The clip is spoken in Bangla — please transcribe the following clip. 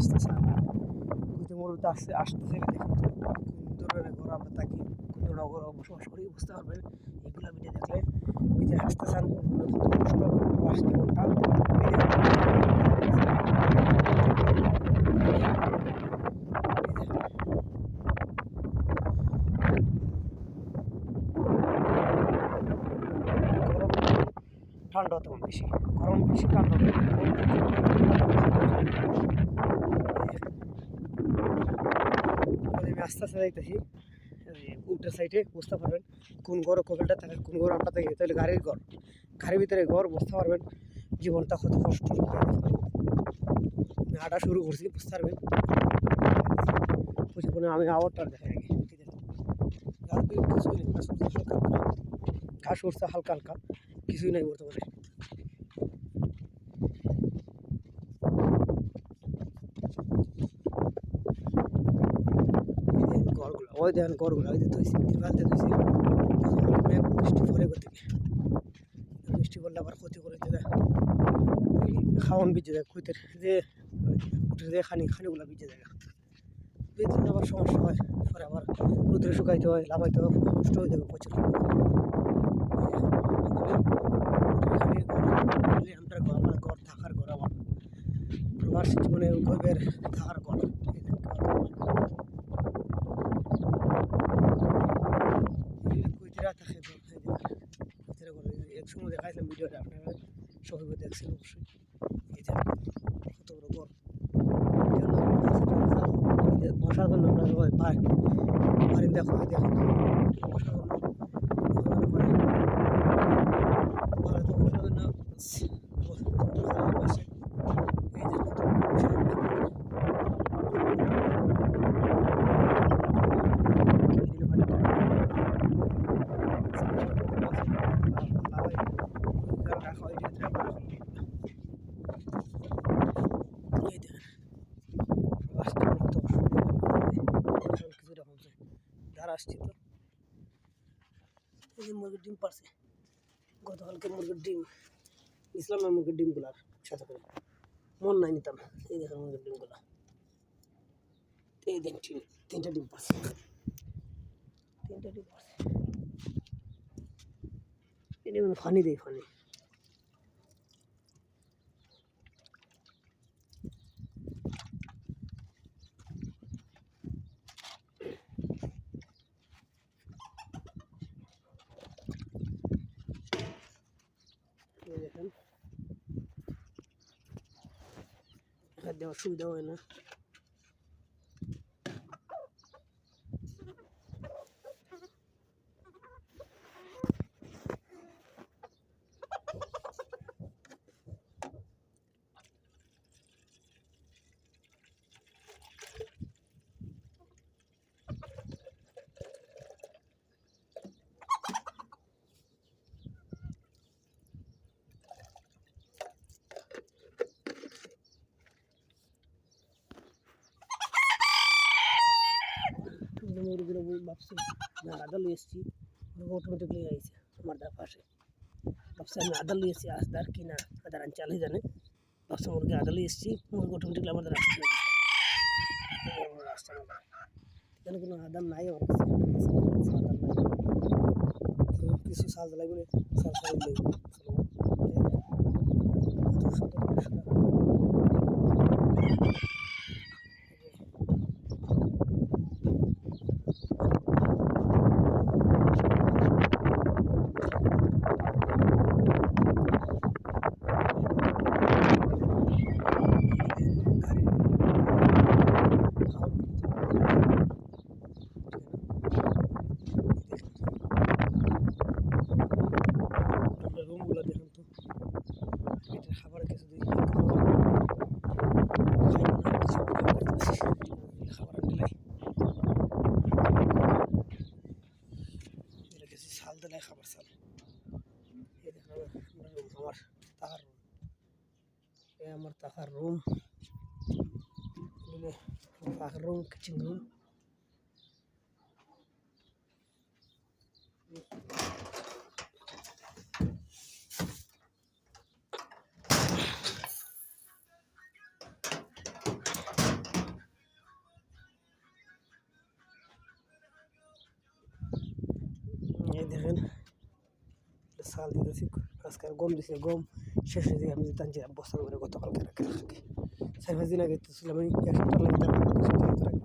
আসতেছে বুঝতে মরুতে আসতে আসতেছে দেখুন ঘর আমরা থাকি ধরনের বসবাস করি বুঝতে পারবেন। এইগুলা ভিডিও দেখলে ভিতরে আসতেছেন। কত কষ্ট জীবনটা ঠান্ডা তেমন বেশি। গরম বেশি ঠান্ডা আমি আস্তে আস্তে যাইতেছি। উল্টা সাইডে বুঝতে পারবেন কোন ঘর কবেলটা থাকে কোন ঘর আমরা থাকি তাহলে গাড়ির ঘর গাড়ির ভিতরে ঘর বুঝতে পারবেন জীবনটা কত কষ্ট। হাঁটা শুরু করছি, বুঝতে পারবেন? বুঝে আমি আওয়ারটা দেখাই আগে। ঘাস উঠছে হালকা হালকা। কিছুই নাই বর্তমানে। এই দেখেন ঘরগুলো ওই দেখেন ঘরগুলো ওই তিরপালতে থইছি মেঘ বৃষ্টি পরে গতিকে বৃষ্টি পড়লে আবার ক্ষতি করে দেবে। ওই খাওয়ান ভিজে যায় খুঁতের যে উঠে যে খানি, খানিগুলো ভিজে যায়। বেতন আবার সমস্যা হয়, পরে আবার রুদ্রে শুকাইতে হয় লাগাইতে হয়, নষ্ট হয়ে যাবে প্রচুর। আমরা ঘর থাকার ঘর আমার। প্রবাসী জীবনে গর্বের থাকার কুইতিরা থাকে তো কুইতিরা করে এক সময় দেখাইছিলাম ভিডিওটা, আপনারা সবাই দেখছেন অবশ্যই। এই যে কত বড় ঘর বসার জন্য আপনার পাই। বাড়ি দেখো দেখুন বসার জন্য এখানে পারে। পরে তো বসার জন্য পাশে এই যে কত বড় বসার ধার আসছি তো। এই মুরগির ডিম পারছে গতকালকে মুরগির ডিম ইসলাম মুরগির ডিমগুলার সাথে করে। মন নাই নিতাম। এই দেখেন মুরগির ডিমগুলা। এই দেখ তিন তিনটা ডিম পারছে তিনটা ডিম পারছে ফানি দেয় ফানি এই দেখেন হাত দেওয়ার সুবিধা হয় না মুরগিগুলো ভাবছি, না আদা লই এসছি অটোমেটিকলি আইছে আমার দার পাশে। ভাবছি, আমি আদা লই এসছি আসদার কি না? আদার আন চালে জানে। ভাবছি, মুরগি আদা লই এসছি মুরগি আমাদের আসতে হবে। রাস্তা এখানে কোনো আদার নাই আমার কাছে। কিছু সাল লাগবে সাল লাগবে। এটা কিছু সাল দিলাই খাবার সাল এই দেখুন আমার রুম আমার তাহার রুম এই আমার তাহার রুম তাহার রুম কিচেন রুম দেখেন। সাল দিতেছি আজকে গম দিছে গম শেষ হয়ে যায় আমি যে বস্তা করে গতকালকে রাখি চার দিন আগে তো ছিল আমি এক সপ্তাহ লাগে